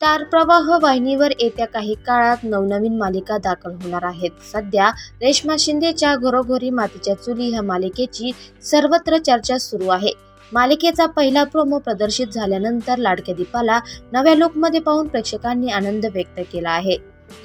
Star प्रवाह वाहिनीवर येत्या काही काळात नवनवीन मालिका दाखल होणार आहेत. सध्या रेश्मा शिंदेच्या घरोघरी मातीच्या चुली ह्या मालिकेची सर्वत्र चर्चा सुरू आहे. मालिकेचा पहिला प्रोमो प्रदर्शित झाल्यानंतर लाडक्या दीपाला नव्या लुकमध्ये पाहून प्रेक्षकांनी आनंद व्यक्त केला आहे.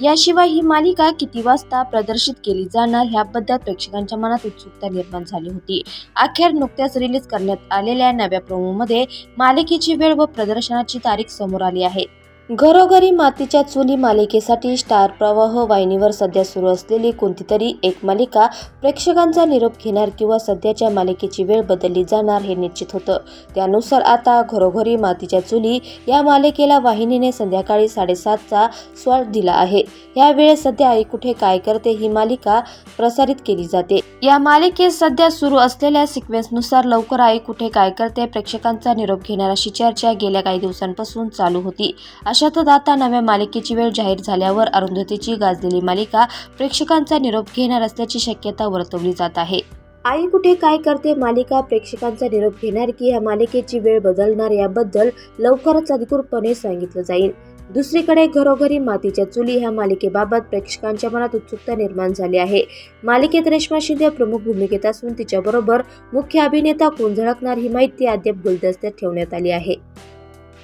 याशिवाय ही मालिका किती वाजता प्रदर्शित केली जाणार ह्याबद्दल प्रेक्षकांच्या मनात उत्सुकता निर्माण झाली होती. अखेर नुकत्याच रिलीज करण्यात आलेल्या नव्या प्रोमोमध्ये मालिकेची वेळ व प्रदर्शनाची तारीख समोर आली आहे. घरोघरी मातीच्या चुली मालिकेसाठी स्टार प्रवाह वाहिनीवर सध्या सुरू असलेली कोणती तरी एक मालिका प्रेक्षकांचा निरोप घेणार किंवा सध्याच्या मालिकेची वेळ बदलली जाणार हे निश्चित होतं. त्यानुसार आता घरोघरी मातीच्या चुली या मालिकेला वाहिनीने संध्याकाळी साडेसातचा स्लॉट दिला आहे. या वेळेस सध्या आई कुठे काय करते ही मालिका प्रसारित केली जाते. या मालिकेत सध्या सुरू असलेल्या सिक्वेन्सनुसार लवकर आई कुठे काय करते प्रेक्षकांचा निरोप घेणार अशी चर्चा गेल्या काही दिवसांपासून चालू होती. अशातच आता नव्या मालिकेची वेळ जाहीर झाल्यावर अरुंधतीची गाजलेली मालिका प्रेक्षकांचा निरोप घेणार असल्याची शक्यता वर्तवली जात आहे. आई कुठे काय करते? मालिका प्रेक्षकांचा निरोप घेणार की या मालिकेची वेळ बदलणार याबद्दल लवकरच अधिकृतपणे सांगितलं जाईल. दुसरीकडे घरोघरी मातीच्या चुली ह्या मालिकेबाबत प्रेक्षकांच्या मनात उत्सुकता निर्माण झाली आहे. मालिकेत रेश्मा शिंदे प्रमुख भूमिकेत असून तिच्याबरोबर मुख्य अभिनेता कोण झळकणार ही माहिती अद्याप गुलदस्त्यात ठेवण्यात आली आहे.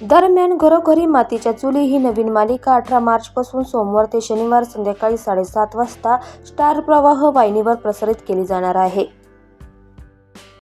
दरम्यान घरोघरी मातीच्या चुली ही नवीन मालिका अठरा मार्च पासून सोमवार ते शनिवार संध्याकाळी साडेसात वाजता स्टार प्रवाह वाहिनीवर प्रसारित केली जाणार आहे.